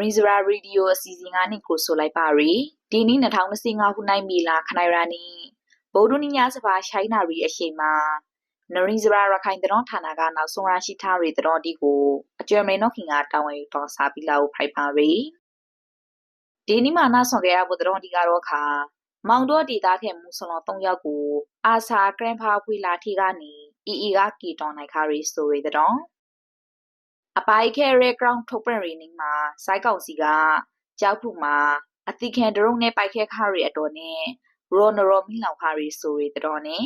ရီဇရာရေဒီယိုအစီအစဉ်ကနေကိုဆိုလိုက်ပါရီဒီနေ့2025ခုနှစ်မီလာခနိုင်ရာနီဗုဒ္ဓနိညာစပါရှိုင်းနာရီအရှိန်မှာနရီဇရာရခိုင်တတော်ဌာနကနောက်ဆုံးရရှိထားရီတတော်ဒီကိုအကျွမ်းမေနောခင်ကတောင်းဝဲတော်စာပြီးလာကိုဖိုက်ပါရီဒီနေ့မှာနားဆောင်ကြရဖို့တတော်ဒီကတော့ခါမောင်တော့ဒေတာခဲ့မူဆလော၃ယောက်ကို အာဆာဂရန်ဖာဖွေလာထီကနေအီအီကကီတောင်းနိုင်ခါရီဆိုရီတဲ့ အပိုင်ခဲရဲ ground ထုတ်ပြန်ရင်းမှာစိုက်ကောင်စီကကြောက်ဖူမှာအတိခံဒရုံနဲ့ပိုက်ခဲခါရီအတော်နဲ့ရောနရောမီလောက်ခါရီဆိုရီတော်နဲ့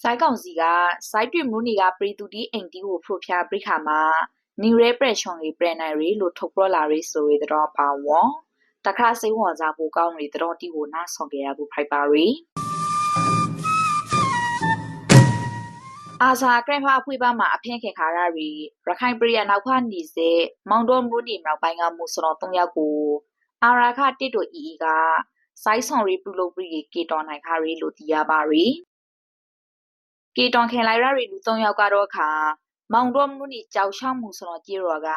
စိုက်ကောင်စီကစိုက်တွမှုနေကပရီတူတီအိမ်တီကိုဖရိုဖျားပြခါမှာနီရဲပရက်ချွန်လေးပြန်နိုင်ရီလို့ထုတ်ပြလာရီဆိုရီတော်ပါဝေါ်တခါစိတ်ဝင်စားဖို့ကောင်းရီတော်တီကိုနားဆောင်ကြရဖို့ဖိုက်ပါရီ အာဇာကရဖာအဖွေးပါမှာအဖင်းခင်ခါရရီရခိုင်ပရိယနောက်ဖာနေစေမောင်တော်မူနီမြောက်ပိုင်းကမူစတော်၃ယောက်ကိုအာရာခတစ်တို့အီအီကစိုင်းဆောင်ရီပြုလုပ်ပြီးကေတော်နိုင်ခါရီလို့သိရပါရီကေတော်ခင်လိုက်ရရီလူ၃ယောက်ကတော့ခါမောင်တော်မူနီကြောက်ရှောင်းမှုစတော်ကြေရောက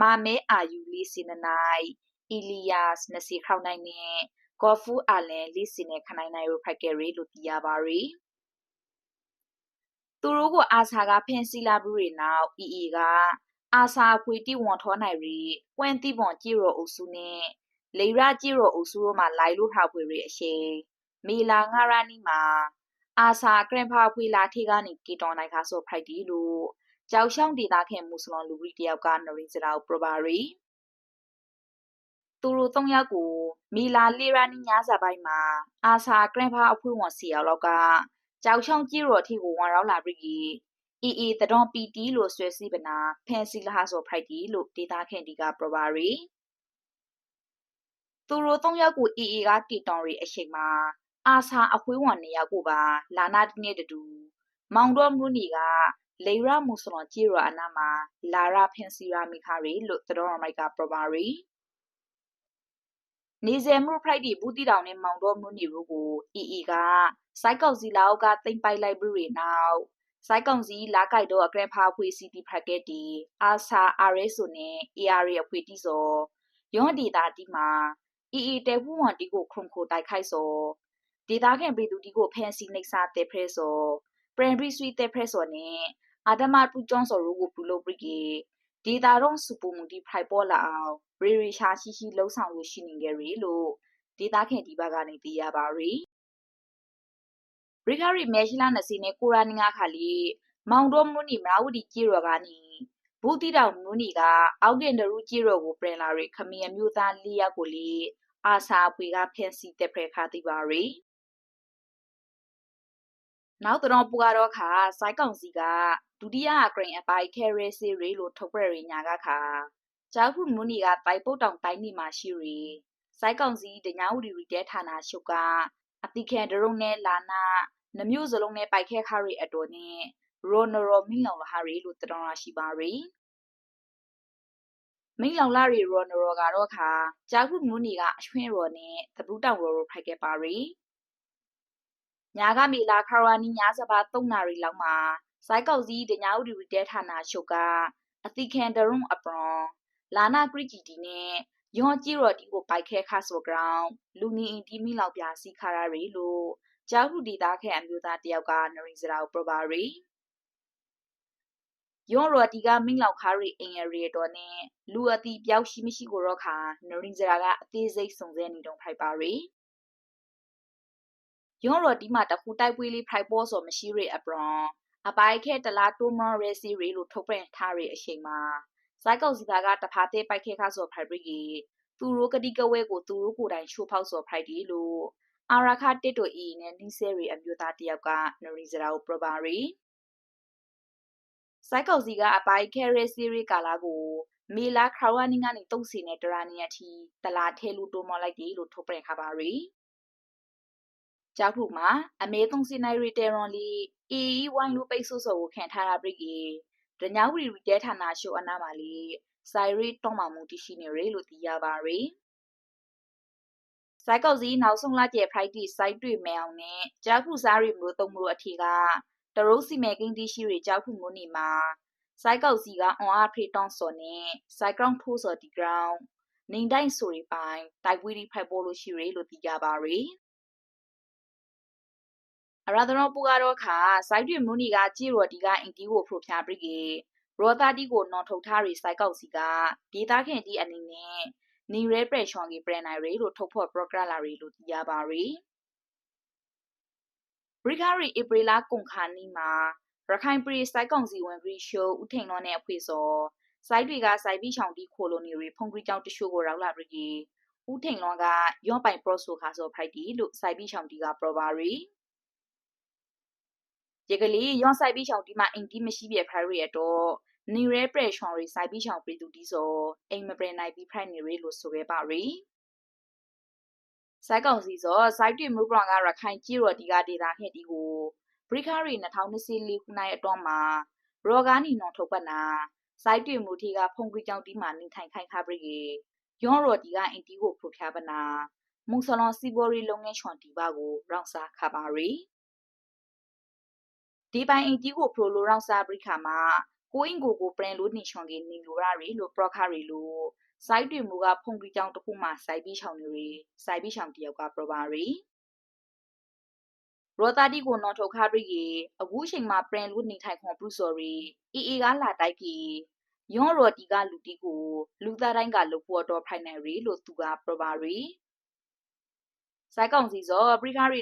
မာမဲအာယူလီစီနနိုင်အီလီယာစ်နစီခေါနိုင်နဲ့ကော်ဖူအာလန်လီစီနဲ့ခနိုင်နိုင်ရိုဖိုက်ကရီလို့သိရပါရီ သူတို့ကိုအာဆာကဖင်စီလာဘူးတွေနောက်အီအီကအာဆာဖွေတိဝန်ထောနိုင်ရီပွင့်တိပွန်ကြည့်ရောအုပ်စုနဲ့လေရကြည့်ရောအုပ်စုတို့မှာလိုက်လို့ထားဖွေရီအရှိမီလာငါရနီမှာအာဆာကရင်ဖာဖွေလာထေကနေကီတော်နိုင်ခါဆိုဖိုက်တီလို့ကြောက်ရှောင်းဒေတာခင်မူစလွန်လူရီတယောက်ကနရီစရာပရပါရီသူတို့၃ယောက်ကိုမီလာလေရာနီညာစာပိုင်းမှာအာဆာကရင်ဖာအဖွေးဝန်စီယောက်လောက်က ကြောက်ချောင်းကြီးရော်ထီကိုဝန်ရောက်လာပြီးအီအီတတော်ပီတီလို့ဆွဲစီပနာဖန်စီလာဆိုဖိုက်တီလို့ဒေတာခင်ဒီကပရပါရီသူတို့သုံးယောက်ကိုအီအီကတီတောင်ရီအချိန်မှာအာဆာအခွေးဝန်နေရောက်ကိုပါလာနာတနေ့တူမောင်တော်မူနီကလေရမူစလွန်ကြီးရအနာမှာလာရဖန်စီရာမီခါရီလို့တတော်မိုက်ကပရပါရီ နေဇယ်မှုဖရိုက်ဒီဘူးတီတောင်နဲ့မောင်တော်မူနီတို့ကိုအီအီကစိုက်ကောက်စီလာအောက်ကတိမ်ပိုက်လိုက်ပြီးရနောက်စိုက်ကောင်စီလာကိုက်တော့အကရဖာဖွေစီတီဖရက်ကက်တီအာဆာအာရဲဆိုနဲ့ AR ရဖွေတီစောယွန်ဒေတာတီမှာအီအီတဲဖူဝန်တီကိုခုံခိုတိုက်ခိုက်စောဒေတာခင်ပြည်သူတီကိုဖန်စီနေစာတဲဖရဲစောပရန်ဘရီဆွီတဲဖရဲစောနဲ့အာဒမပူကျွန်းစောရိုကိုပူလို့ပရိကေ ဒေတာတော့စူပူမူတီဖိုက်ပေါ်လာအောင်ရီရီရှာရှိရှိလှုံ့ဆော်လို့ရှိနေကြရီလို့ဒေတာခင်ဒီဘက်ကနေသိရပါရီရိခရီမဲရှိလာနစီနေကိုရာနီငါခါလီမောင်တော်မူနီမရာဝတီကြီးရောကနီဘူတီတောင်မူနီကအောက်ကင်ဒရူကြီးရောကိုပြင်လာရီခမီယမျိုးသားလေးယောက်ကိုလေအာစာပွေကဖန်စီတက်ဖရခါတိပါရီနောက်တော့ပူကတော့ခါစိုက်ကောင်စီက ဒုတိယဂရိန်အပိုင်ခဲရဲစီရီလို့ထုတ်ပြရညာကခါကျောက်ခုမူနီကတိုင်ပုတ်တောင်တိုင်းနေမှာရှိရီစိုက်ကောင်စီတညာဝတီရီတဲဌာနရှုပ်ကအတိခဲဒရုံနဲ့လာနာနမျိုးစလုံးနဲ့ပိုက်ခဲခါရီအတော်နဲ့ရိုနရိုမင်းလောင်လာဟာရီလို့တတော်ရရှိပါရီမင်းလောင်လာရီရိုနရိုကတော့ခါဂျာခုမူနီကအရွှင်းရောနဲ့တပူးတောင်ရောရိုဖိုက်ခဲ့ပါရီညာကမီလာခါရာနီညာစပါ3နာရီလောက်မှာ စိုက်ကောက်စီတညာဥဒီရီတဲဌာနာချုပ်ကအတိခံဒရုံအပရွန်လာနာဂရိဂျီတီနဲ့ယွန်ကြီးရော်ဒီကိုပိုက်ခဲခါဆိုဂရောင်းလူနီအင်ဒီမီလောက်ပြစီခါရရီလို့ကျောက်ဟုဒီသားခဲ့အမျိုးသားတယောက်ကနရီစရာကိုပရပါရီယွန်ရော်တီကမင်းလောက်ခါရီအင်ရရီတော်နဲ့လူအတီပြောက်ရှိမရှိကိုတော့ခါနရီစရာကအသေးစိတ်စုံစဲနေတော့ဖိုက်ပါရီယွန်ရော်တီမှာတခုတိုက်ပွေးလေးဖိုက်ပေါ်ဆိုမရှိရီအပရွန် အပိုင်ခဲတလားတိုမန်ရဲစီရီလို့ထုတ်ပြန်ထားရီအချိန်မှာစိုက်ကောက်စီသားကတဖာသေးပိုက်ခဲခါဆိုဖိုက်ဘရီသူတို့ကတိကဝဲကိုသူတို့ကိုယ်တိုင်ချိုးဖောက်ဆိုဖိုက်ဒီလို့အာရာခတစ်တို့ဤနဲ့နီးဆဲရီအမျိုးသားတယောက်ကနရီစရာကိုပရပါရီစိုက်ကောက်စီကအပိုင်ခဲရဲစီရီကာလာကိုမီလာခရဝနီကနေတုံးစီနဲ့တရာနီယတီတလာထဲလူတိုးမော်လိုက်တယ်လို့ထုတ်ပြန်ခပါရီ ကြောက်ခုမှာအမေသုံးစီနိုင်ရီတေရွန်လီအီဝိုင်းလူပိတ်ဆို့စော်ကိုခံထားတာပြိကေဒညဝရီရီတဲဌာနရှိုအနာမှာလီဆိုင်ရီတောင်းမှမှုတရှိနေရလို့သိရပါရီစိုက်ကောက်စီနောက်ဆုံးလာကျဲ Friday site တွေ့မယ်အောင်နဲ့ကြောက်ခုစားရီမျိုးသုံးမျိုးအထီကတရုတ်စီမဲကင်းတီရှိရီကြောက်ခုမျိုးနေမှာစိုက်ကောက်စီကအွန်အားဖေးတောင်းစော်နဲ့စိုက်ကောင်ထိုးစော်ဒီဂရောင်းနေတိုင်းဆိုရီပိုင်တိုက်ဝီဒီဖိုက်ပေါ်လို့ရှိရလို့သိကြပါရီအ ရာဒရောပူကတော့ခါစိုက်တွင်မူနီကကြည်ရော်ဒီကအင်တီကိုဖရိုဖျားပရိကေရောသားတီကိုနော်ထုတ်ထားရီစိုက်ကောက်စီကဒေတာခင်တီအနေနဲ့နီရဲပရက်ရှွန်ကြီးပရန်နိုင်ရီလို့ထုတ်ဖော်ပရိုဂရမ်လာရီလို့သိရပါရီဘရိဂါရီဧပြီလာကုန်ခါနီမှာရခိုင်ပရီစိုက်ကောင်စီဝင်ဂရီရှိုးဦးထိန်လောနဲ့အဖွေစောစိုက်တွေကစိုက်ပြီးချောင်တီခိုလိုနီရီဖုန်ဂရီကြောင့်တရှို့ကိုရောက်လာပြီးဦးထိန်လောကရော့ပိုင်ပရော့ဆိုခါဆိုဖိုက်တီလို့စိုက်ပြီးချောင်တီကပရောပါရီ ရေကလေးရော့စိုက်ပြီးချောင်တီမှာအင်တီမရှိပြဖိုင်ရီရတော့နီရဲပရက်ရှွန်ရီစိုက်ပြီးချောင်ပရီတူတီဆိုအိမ်မပရနိုင်ပြီးဖိုင်နေရီလို့ဆိုခဲ့ပါရီစိုက်ကောင်စီဆိုစိုက်တွေမူပရောင်ကရခိုင်ကြီးရော်ဒီကဒေတာခဲ့တီကိုဘရိခရီ2024ခုနှစ်အတွင်းမှာရောဂါနီနော်ထုတ်ပတ်နာစိုက်တွေမူထီကဖုန်ကွေးကြောင့်ဒီမှာနေထိုင်ခိုင်ခါပရိကေယောရော်ဒီကအင်တီကိုဖုဖြာပနာမုံဆလွန်စီဘော်ရီလုပ်ငန်းချွန်တီပါကိုရောင်စာခပါရီ ဒီပိုင်အင်တီကိုဖရိုလိုရောင်စာပရိခါမှာကိုအင်ကိုကိုပရင်လို့နေချွန်ကေနေလိုရရီလို့ပရခရီလို့စိုက်တွေမူကဖုန်ကွေးကြောင့်တခုမှစိုက်ပြီးချောင်နေရီစိုက်ပြီးချောင်တယောက်ကပရပါရီရောတာတီကိုနော်ထုတ်ခါရီကေအခုအချိန်မှာပရင်လို့နေထိုင်ခွန်ပရုစော်ရီအီအီကလာတိုက်ကီယွန်ရော်တီကလူတီကိုလူသားတိုင်းကလုတ်ဖို့တော့ဖိုင်နယ်ရီလို့သူကပရပါရီစိုက်ကောင်စီစောပရိခရီ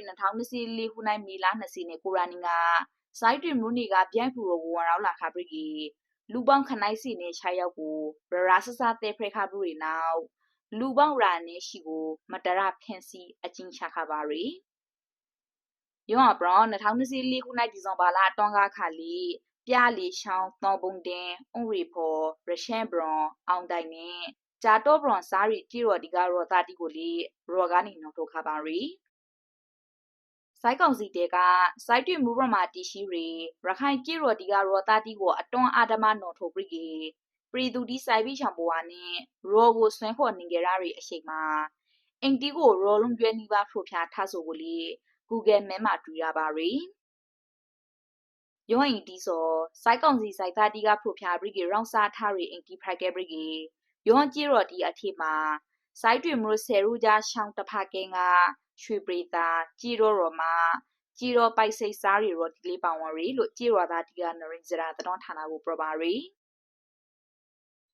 2024ခုနိုင်မီလာ20နဲ့ကိုရာနီက စိုက်တွင်မူနီကပြန်ဖူရောဝရောလာခါပရီလူပေါင်းခနိုင်စီနဲ့ခြားရောက်ကိုရရာဆဆတဲဖရခါပရီနောက်လူပေါင်းရာနဲ့ရှိကိုမတရဖန်စီအချင်းချခါပါရီယောအပရော2024ခုနှစ်ဒီဇင်ဘာလအတွန်းကားခါလီပြလီရှောင်းတောပုံတင်အုံရီဖော်ရရှန်ဘရွန်အောင်တိုင်နဲ့ဂျာတော့ဘရွန်စားရီကြည်ရော်ဒီကရောတာတီကိုလေရော်ကနေနောက်ထုတ်ခါပါရီ စိုက်ကောင်စီတဲကစိုက်တွင်မူရမာတီရှိရီရခိုင်ကြည်ရော်ဒီကရောတာတီကိုအတွန်းအာဒမနော်ထုတ်ပြီးကေပရီသူဒီဆိုင်ပြီးချံပေါ်ဝါနဲ့ရော်ကိုဆွဲခေါ်နေကြရရီအရှိန်မှာအင်တီကိုရော်လုံးကျွဲနီးပါဖရိုဖျားထဆိုကိုလေ Google Map မှာတွေ့ရပါရီယောအင်တီဆိုစိုက်ကောင်စီစိုက်သားတီကဖရိုဖျားဘရီကေရောင်စာထားရီအင်တီဖရိုက်ကဲဘရီကေယောကြည်ရော်တီအထေမှာစိုက်တွေမလို့ဆယ်ရူကြရှောင်းတဖကင်းက ရွှေပရိသာကြည်ရောရောမှာကြည်ရောပိုက်စိတ်စားရီရောဒီလေးပောင်ဝရီလို့ကြည်ရောသားတီကနရင်စရာတတော်ဌာနကိုပြပါရီ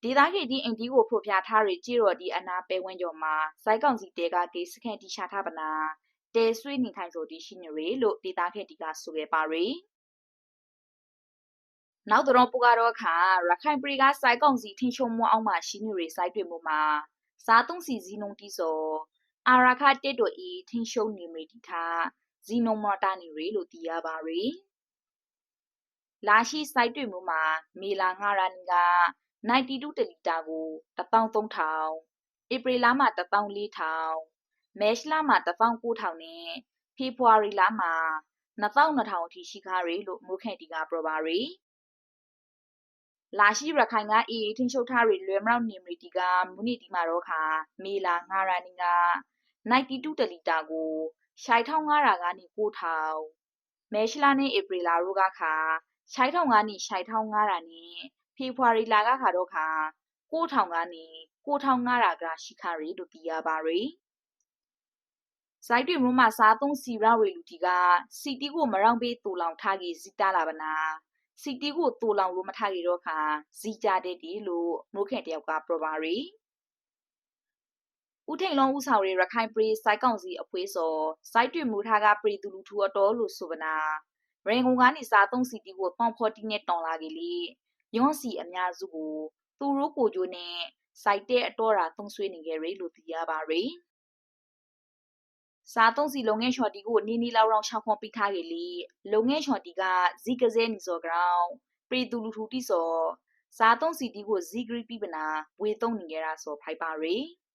ဒေသခေတီအင်တီကိုဖရိုဖျားထားရီကြည်ရောဒီအနာပဲဝင်းကျော်မှာစိုက်ကောင်စီတဲကကေစခန်တီရှာထားပနာတဲဆွေးနေထိုင်ဆိုတီရှိနေရလို့ဒေတာခဲ့တီကဆိုခဲ့ပါရီနောက်တော့ပူကတော့ခါရခိုင်ပရီကစိုက်ကောင်စီထင်ချုံမအောင်မှရှိနေရစိုက်တွေမှုမှာစားသုံးစီဇီနုံတီဆို အာရခတက်တို့ဤထင်ရှုံနေမိတီထားဇီနုံမတာနေရလို့သိရပါရီလာရှိစိုက်တွေမှုမှာမေလာငါရနီက92တလီတာကို13000ဧပြီလမှာ14000မဲရှလာမှာ19000နဲ့ဖေဖော်ဝါရီလမှာ2200အထိရှိခါရီလို့မိုးခန့်တီကပြောပါရီလာရှိရခိုင်ကအေးထင်းရှုပ်ထားရီလွယ်မရောက်နေမီတီကမူနီတီမှာတော့ခါမေလာငါရနီက 92 တလီတာကို6500ကနေ9000မဲရှလာနဲ့ဧပြီလာတို့ကခါ6500ကနေ6500နဲ့ဖေဖော်ဝါရီလာကခါတော့ခါ9000ကနေ9500ကရှိခါရီလို့သိရပါရီဇိုက်တွေမမစားသုံးစီရဝေလူတီကစီတီကိုမရောင်ပေးတူလောင်ထားကြီးစီတာလာပနာစီတီကိုတူလောင်လို့မထားကြီးတော့ခါဇီကြတဲ့တီလို့မိုးခင်တယောက်ကပရပါရီ ဦးထိန်လုံးဦးဆောင်ရရခိုင်ပရီစိုက်ကောင်စီအဖွေးစော်စိုက်တွေမူထားကပရီတူလူထူအတော်လို့ဆိုပနာရင်ကုန်ကနေစားသုံးစီတီကိုတောင်ဖော်တီနဲ့တောင်လာကြီးလေယွန်းစီအများစုကိုသူတို့ကိုကျိုးနဲ့စိုက်တဲ့အတော်ရာသုံးဆွေးနေကြရလို့သိရပါရီစားသုံးစီလုံငယ်ချော်တီကိုနီနီလောက်ရောင်ရှောင်းခွန်ပိထားကြလေလုံငယ်ချော်တီကဇီကစဲနီစော်ကောင်ပရီတူလူထူတီစော်စားသုံးစီတီကိုဇီဂရီပိပနာဝေသုံးနေကြတာစော်ဖိုက်ပါရီယော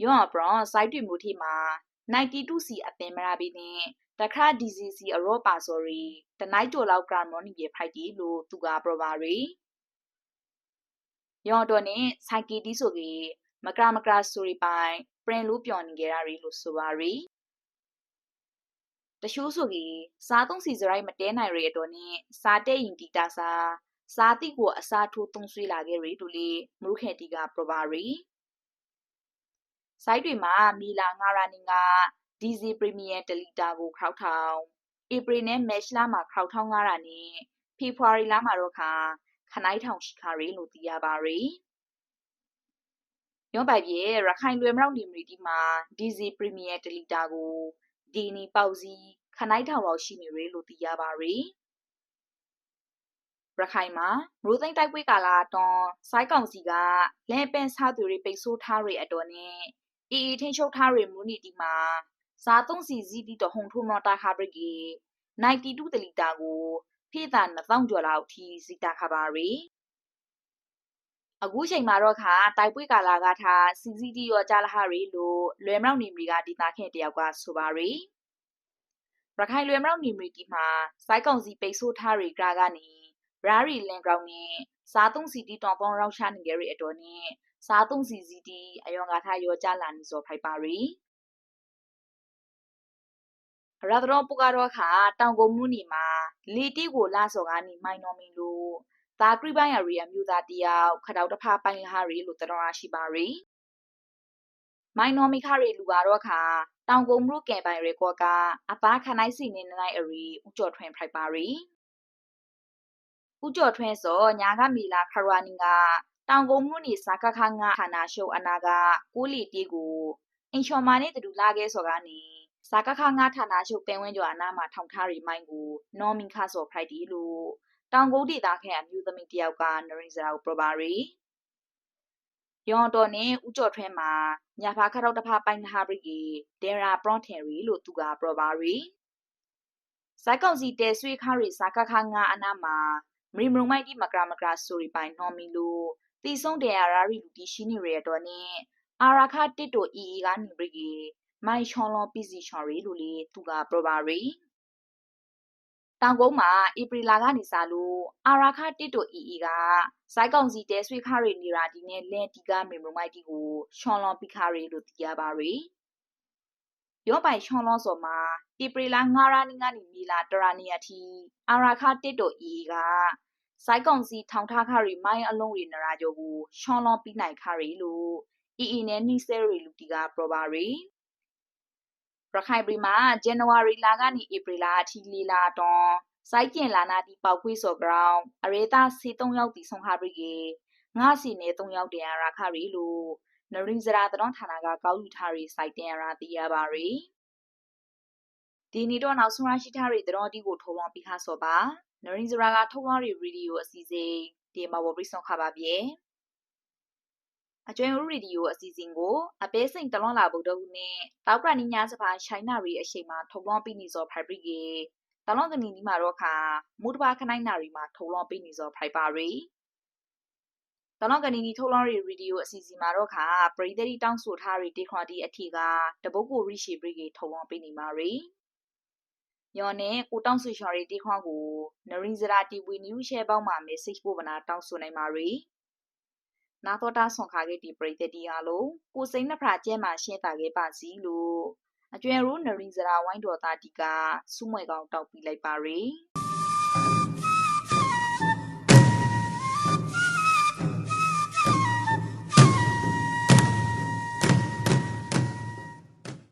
အပရွန်စိုက်တွေမူထီမှာ92စီအပင်မရာဘီနဲ့တခါ DCC အရောပါစော်ရီတနိုက်တိုလောက်ကရမော်နီပြေဖိုက်တီလို့သူကပရပါရီယောတော့နဲ့စိုက်ကီတီဆိုကြီးမကရမကရဆိုရီပိုင်ပရင်လို့ပြော်နေကြတာရီလို့ဆိုပါရီတရှိုးဆိုကြီးစားသုံးစီစရိုက်မတဲနိုင်ရအတော်နဲ့စားတဲ့ရင်တီတာစာစာတိကိုအစားထိုးသုံးဆွေးလာခဲ့ရီတူလီမရုခေတီကပရပါရီ စိုက်တွေမှာမီလာငါရာနင်ကဒီဇီပရီမီယံတလီတာကိုခောက်ထောင်ဧပြီနဲ့မက်ချ်လာမှာခောက်ထောင်ငါရာနဲ့ဖေဖော်ဝါရီလမှာတော့ခါခနိုင်ထောင်ရှိခါရီလို့သိရပါရီရောပိုက်ပြေရခိုင်လွယ်မရောက်နေမီဒီမှာဒီဇီပရီမီယံတလီတာကိုဒီနီပေါစီခနိုင်ထောင်လောက်ရှိနေရလို့သိရပါရီရခိုင်မှာရိုးသိမ့်တိုက်ပွဲကာလအတွင်းစိုက်ကောင်စီကလဲပန်စားသူတွေပိတ်ဆို့ထားရအတော်နဲ့ အီအီထိန်ချုပ်ထားရမူနီဒီမှာစားသုံးစီစီတီတဟုန်ထုံမတာခါပရီ92တလီတာကိုဖေးတာ2000ကျော်လောက်ထိစီတာခါပါရီအခုချိန်မှာတော့ခါတိုက်ပွဲကာလာကထား CCD ရောကြလာဟာရီလို့လွယ်မြောက်နေမီကဒေတာခင်တယောက်ကဆိုပါရီရခိုင်လွယ်မြောက်နေမီဒီမှာစိုက်ကောင်စီပိတ်ဆို့ထားရီကကနေရာရီလန်ဂရောင်းနဲ့စားသုံးစီတီတောင်ပေါင်းရောက်ချနေကြရအတော်နဲ့ စားသုံးစီစီတီအယောင်ကထားရောကြလာနေစောဖိုက်ပါရီရသရောပုကတော့ခါတောင်ကုန်းမှုနီမှာလေတီကိုလာစော်ကနေမိုင်းတော်မင်းလို့သာကရိပိုင်းရရီအမျိုးသားတယောက်ခတောက်တဖာပိုင်လာရီလို့တတော်ရရှိပါရီမိုင်းနော်မီခရီလူကတော့ခါတောင်ကုန်းမှုကဲပိုင်ရေကောကအပားခနိုင်စီနေနိုင်အရီဥကြော်ထွင်ဖိုက်ပါရီဥကြော်ထွင်စောညာကမီလာခရဝနီက တောင်ကုန်းမှုနီစာကခငါခနာရှုပ်အနာကကိုလီတီကိုအင်ချော်မာနဲ့တူလာခဲ့စောကနေစာကခငါဌာနချုပ်ပင်ဝင်းကျော်အနားမှာထောင်ထားရီမိုင်းကိုနော်မင်ခါစော်ဖရိုက်တီလို့တောင်ကုန်းဒေသခဲအမျိုးသမီးတယောက်ကနရင်စရာကိုပရပါရီယောင်တော်နဲ့ဥကြော်ထွဲမှာညာဖာခရောက်တဖာပိုင်နာဘရီကေဒေရာပရွန်ထယ်ရီလို့သူကပရပါရီဇိုက်ကောင်စီတဲဆွေခါရီစာကခငါအနားမှာမရီမရုံမိုက်ဒီမကရာမကရာဆိုရီပိုင်နော်မီလို့ တီဆုံးတဲရာရီလူတီရှိနေရတော့နဲ့အာရာခတစ်တိုအီအီကနေဘရီကေမိုင်ချွန်လောပီစီချော်ရီလို့လေသူကပရပါရီတောင်ကုန်းမှာဧပြီလကနေစလို့အာရာခတစ်တိုအီအီကစိုက်ကောင်စီတဲဆွေခါရီနေရာဒီနဲ့လဲတီကမေမမိုက်တီကိုချွန်လောပီခါရီလို့သိရပါရီရောပိုင်ချွန်လောစော်မှာဧပြီလ9ရက်နေ့ကနေမီလာတရာနီအထိအာရာခတစ်တိုအီက စိုက်ကောင်စီထောင်ထားခရီမိုင်းအလုံးရီနရာဂျိုကိုချွန်လောပီနိုင်ခရီလို့အီအီနဲ့နီဆယ်ရီလူတီကပရပါရီရခိုင်ပြည်မှာဇန်နဝါရီလကနေဧပြီလအထိလေးလာတော့စိုက်ကျင်လာနာတီပေါခွေးစော်ဂရောင်းအရေသားစီ3ယောက်တီဆုံးခါပြီးကေငါစီနေ3ယောက်တရရာခရီလို့နရင်းစရာတတော်ဌာနကကောက်ယူထားရီစိုက်တင်ရာတီးရပါရီဒီနေ့တော့နောက်ဆုံးရရှိထားရီတတော်တီကိုထိုးပေါင်းပြီးခါစောပါ နရင်းစရာကထုတ်လာရီဗီဒီယိုအစီအစဉ်ဒီမှာဝဘရိဆောင်ခါပါပြေအကျွမ်းဦးရေဒီယိုအစီအစဉ်ကိုအပေးစိန်တလွန်လာဗုဒ္ဓဟူနဲ့တောက်ကရနီညာစပါရှိုင်းနာရီအရှိန်မှာထုတ်လွှင့်ပြီးနေစောဖိုင်ပရိကေတလွန်ကနီနီမှာတော့ခါမူတဘာခနိုင်နာရီမှာထုတ်လွှင့်ပြီးနေစောဖိုင်ပါရီတလွန်ကနီနီထုတ်လွှင့်ရီရေဒီယိုအစီအစဉ်မှာတော့ခါပရိသတိတောင်းဆိုထားရီတေခွာတီအထီကတပုတ်ကိုရိရှိပရိကေထုတ်လွှင့်ပြီးနေမှာရီ ယောနဲ့ကိုတောင်းဆွေရှော်ရီတေခွာကိုနရင်စရာတီဝီနျူးရှဲပေါင်းမှာ message ပို့ပနာတောင်းဆိုနိုင်ပါရီနာတော်တာဆွန်ခါခဲ့ဒီပရိသတ်တီအားလုံးကိုစိန်နှဖရာကျဲမှာရှင်းတာခဲ့ပါစီလို့အကျွဲရိုးနရီစရာဝိုင်းတော်သားတီကစုမွဲကောင်တောက်ပြီးလိုက်ပါရီ